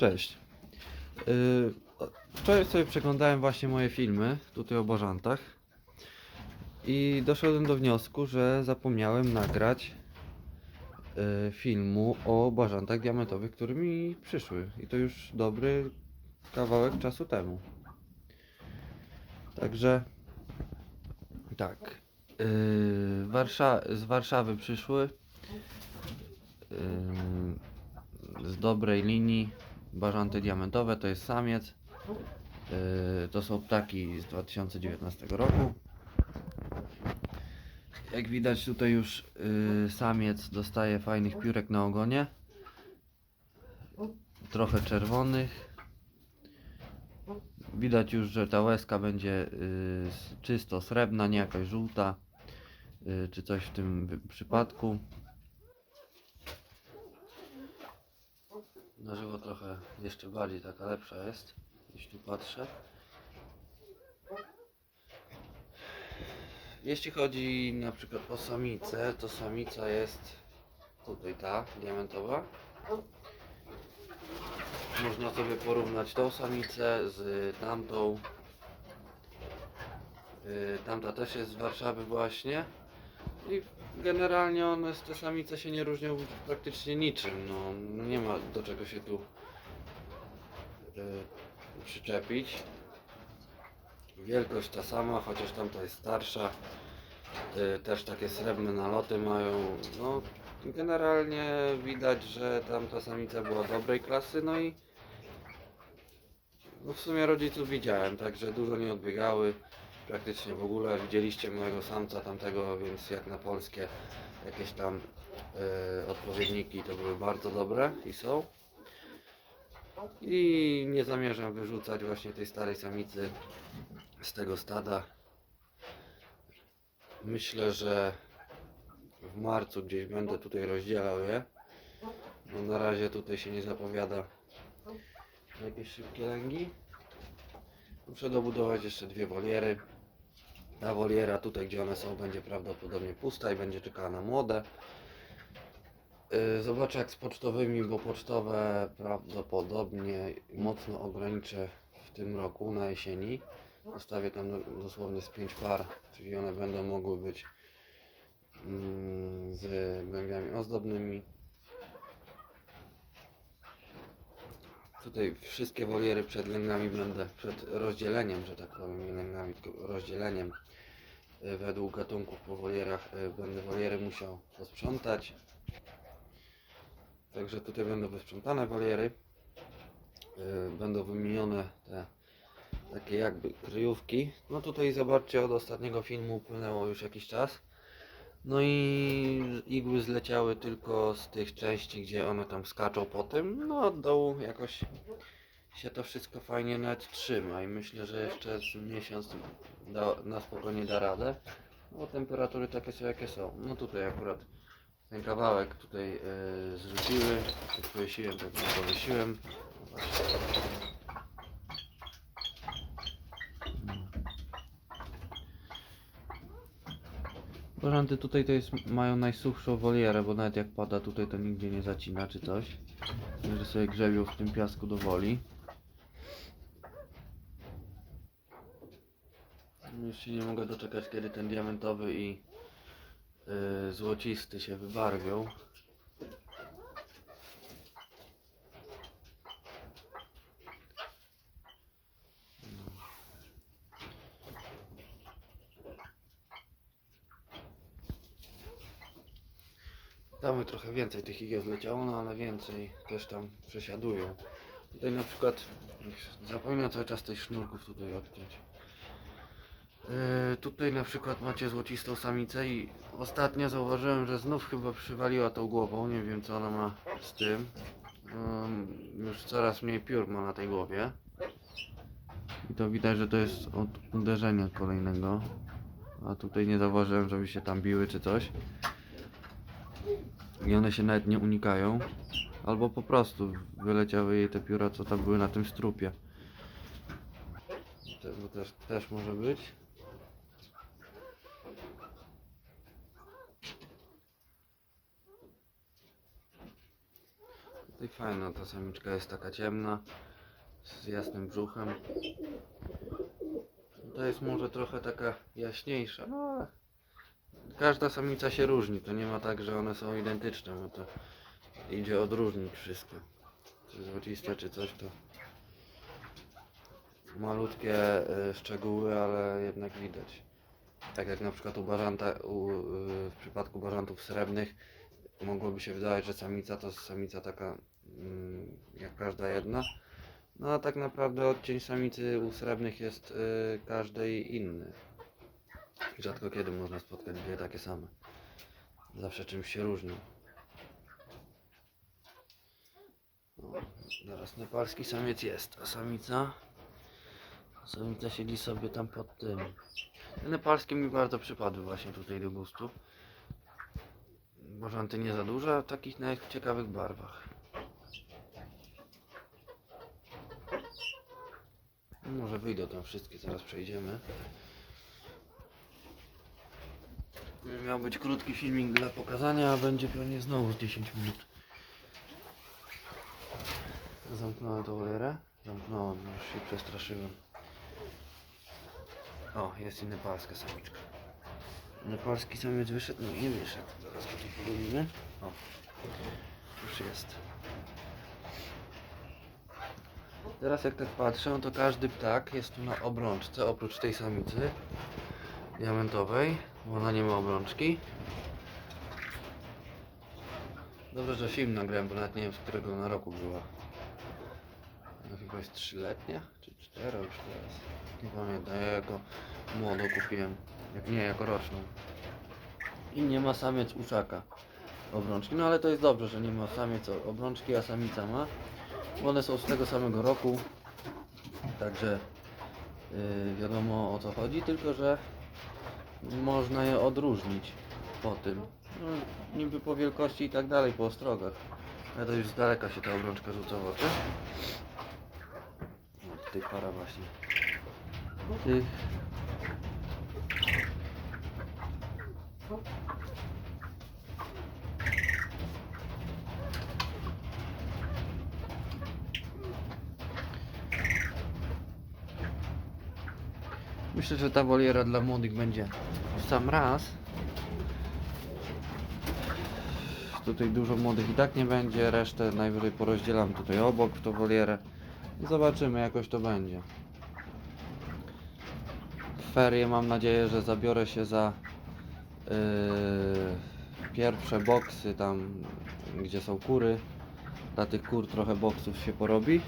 Cześć. Yy, Wczoraj sobie przeglądałem właśnie moje filmy tutaj o Bożantach i doszedłem do wniosku, że zapomniałem nagrać yy, filmu o Bożantach diamentowych, które mi przyszły i to już dobry kawałek czasu temu. Także tak. Yy, Warsza- z Warszawy przyszły yy, z dobrej linii bażanty diamentowe to jest samiec. Yy, to są ptaki z 2019 roku. Jak widać tutaj już yy, samiec dostaje fajnych piórek na ogonie. Trochę czerwonych. Widać już, że ta łezka będzie s- czysto srebrna, nie jakaś żółta czy coś w tym przypadku Na żywo trochę jeszcze bardziej taka lepsza jest, jeśli patrzę. Jeśli chodzi na przykład o samicę, to samica jest tutaj ta, diamentowa. Można sobie porównać tą samicę z tamtą. Yy, Tamta też jest z Warszawy właśnie. I generalnie one, te samice się nie różnią praktycznie niczym. No, nie ma do czego się tu e, przyczepić. Wielkość ta sama, chociaż tamta jest starsza. E, też takie srebrne naloty mają. No, generalnie widać, że tamta samica była dobrej klasy. No i no w sumie rodziców widziałem, także dużo nie odbiegały praktycznie w ogóle. Widzieliście mojego samca tamtego, więc jak na polskie jakieś tam e, odpowiedniki to były bardzo dobre i są. I nie zamierzam wyrzucać właśnie tej starej samicy z tego stada. Myślę, że w marcu gdzieś będę tutaj rozdzielał je. No na razie tutaj się nie zapowiada jakieś szybkie lęgi. Muszę dobudować jeszcze dwie woliery. Ta woliera tutaj, gdzie one są, będzie prawdopodobnie pusta i będzie czekała na młode. Yy, Zobaczę jak z pocztowymi, bo pocztowe prawdopodobnie mocno ograniczę w tym roku na jesieni. Zostawię tam do- dosłownie z 5 par, czyli one będą mogły być mm, z głębiami ozdobnymi. Tutaj wszystkie woliery przed lęgami będę, przed rozdzieleniem, że tak powiem, nie lęgami, tylko rozdzieleniem według gatunków po wolierach y, będę woliery musiał posprzątać. Także tutaj będą wysprzątane woliery. Y, Będą wymienione te takie jakby kryjówki. No tutaj zobaczcie, od ostatniego filmu upłynęło już jakiś czas. No i igły zleciały tylko z tych części, gdzie one tam skaczą po tym. No od dołu jakoś się to wszystko fajnie trzyma i myślę, że jeszcze z miesiąc da, na spokojnie da radę. Bo temperatury takie są jakie są. No tutaj akurat ten kawałek tutaj yy, zrzuciły. Jak powiesiłem, tak powiesiłem. Bożanty tutaj to jest, mają najsuchszą wolierę, bo nawet jak pada tutaj to nigdzie nie zacina czy coś. Że sobie grzebią w tym piasku do woli. Już się nie mogę doczekać kiedy ten diamentowy i yy, złocisty się wybarwią. Tam trochę więcej tych igieł zleciało, no ale więcej też tam przesiadują. Tutaj na przykład, zapominam cały czas tych sznurków tutaj odciąć. Yy, tutaj na przykład macie złocistą samicę i ostatnio zauważyłem, że znów chyba przywaliła tą głową, nie wiem co ona ma z tym. Ym, już coraz mniej piór ma na tej głowie. I to widać, że to jest od uderzenia kolejnego. A tutaj nie zauważyłem, żeby się tam biły czy coś. I one się nawet nie unikają. Albo po prostu wyleciały jej te pióra, co tam były na tym strupie. To też, też może być. I fajna ta samiczka jest taka ciemna, z jasnym brzuchem. To jest może trochę taka jaśniejsza, no ale każda samica się różni. To nie ma tak, że one są identyczne, bo to idzie odróżnić wszystko. Czy złociste, czy coś to malutkie y, szczegóły, ale jednak widać. Tak jak na przykład u bażanta, u, y, w przypadku bażantów srebrnych mogłoby się wydawać, że samica to samica taka mm, jak każda jedna. No a tak naprawdę odcień samicy u srebrnych jest y, każdej inny. Rzadko kiedy można spotkać dwie takie same. Zawsze czymś się różnią. O, zaraz nepalski samiec jest, a samica? Samica siedzi sobie tam pod tym. Te nepalskie mi bardzo przypadły właśnie tutaj do gustu. Bożanty nie za duże, a takich na ciekawych barwach. Może wyjdą tam wszystkie, zaraz przejdziemy. Miał być krótki filmik dla pokazania, a będzie pewnie znowu z 10 minut. Zamknąłem tą olerę. Zamknąłem, już się przestraszyłem. O, jest i nepalska samiczka. Nepalski samiec wyszedł? No nie wyszedł. Zaraz go tu pogubimy. O, już jest. Teraz jak tak patrzę, to każdy ptak jest tu na obrączce, oprócz tej samicy diamentowej, bo ona nie ma obrączki. Dobrze, że film nagrałem, bo nawet nie wiem z którego na roku była. No, chyba jest trzyletnia, czy cztero już teraz. Nie pamiętam, ja jako młodą kupiłem. Jak nie, jako roczną. I nie ma samiec uszaka obrączki. No ale to jest dobrze, że nie ma samiec obrączki, a samica ma. One są z tego samego roku. Także yy, wiadomo o co chodzi, tylko że można je odróżnić po tym. No, niby po wielkości i tak dalej, po ostrogach. Ale to już z daleka się ta obrączka rzuca w oczy. No, tutaj para właśnie tych. Myślę, że ta woliera dla młodych będzie w sam raz. Tutaj dużo młodych i tak nie będzie, resztę najwyżej porozdzielam tutaj obok w tą wolierę. I zobaczymy, jakoś to będzie. W ferie mam nadzieję, że zabiorę się za pierwsze boksy tam, gdzie są kury. Dla tych kur trochę boksów się porobi.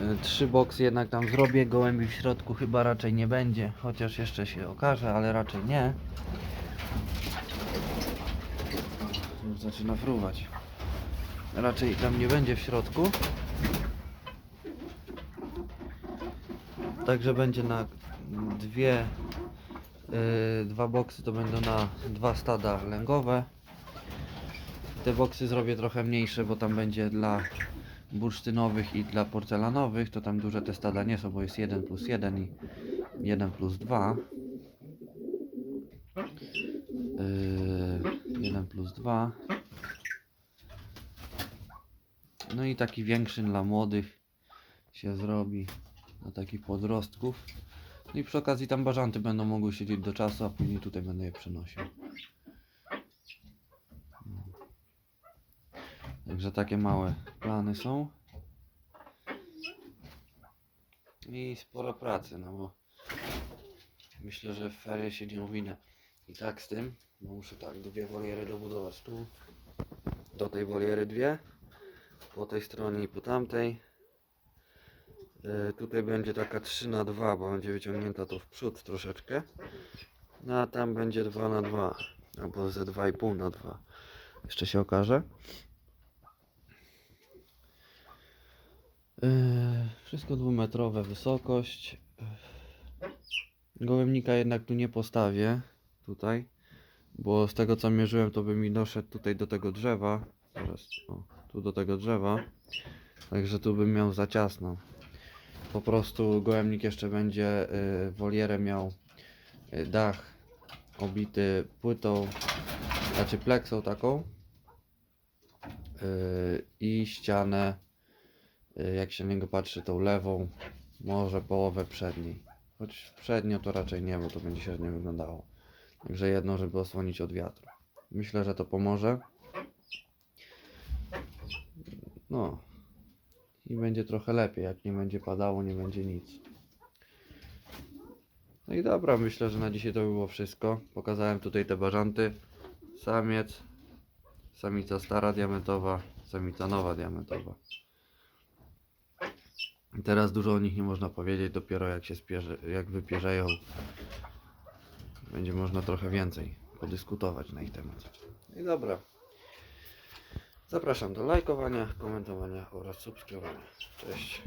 Yy, Trzy boksy jednak tam zrobię, gołębi w środku chyba raczej nie będzie, chociaż jeszcze się okaże, ale raczej nie. Już zaczyna fruwać. Raczej tam nie będzie w środku. Także będzie na dwie, yy, dwa boksy to będą na dwa stada lęgowe. Te boksy zrobię trochę mniejsze, bo tam będzie dla bursztynowych i dla porcelanowych. To tam duże te stada nie są, bo jest 1 plus 1 i 1 plus 2. Yy, 1 plus 2. No i taki większy dla młodych się zrobi dla takich podrostków. I przy okazji tam bażanty będą mogły siedzieć do czasu, a później tutaj będę je przenosił. No. Także takie małe plany są. I sporo pracy, no bo myślę, że w ferie się nie owinę i tak z tym, bo muszę tak dwie woliery dobudować tu, do tej woliery dwie, po tej stronie i po tamtej. E, tutaj będzie taka 3 na 2 bo będzie wyciągnięta to w przód troszeczkę. No a tam będzie 2 na 2 albo ze 2,5 na 2 Jeszcze się okaże. E, Wszystko dwumetrowe wysokość. Gołębnika jednak tu nie postawię. Tutaj. Bo z tego co mierzyłem to by mi doszedł tutaj do tego drzewa. Zaraz, o, tu do tego drzewa. Także tu bym miał za ciasno. Po prostu gołębnik jeszcze będzie y, wolierę miał y, dach obity płytą, znaczy pleksą taką yy, i ścianę, jak się na niego patrzy, tą lewą, może połowę przedniej. Choć przednio to raczej nie, bo to będzie średnio wyglądało. Także jedną, żeby osłonić od wiatru. Myślę, że to pomoże. No. I będzie trochę lepiej, jak nie będzie padało, nie będzie nic. No i dobra, myślę, że na dzisiaj to by było wszystko. Pokazałem tutaj te bażanty. Samiec, samica stara diamentowa, samica nowa diamentowa. Teraz dużo o nich nie można powiedzieć, dopiero jak się spierze, jak wypierzeją, będzie można trochę więcej podyskutować na ich temat. No I dobra. Zapraszam do lajkowania, komentowania oraz subskrybowania. Cześć.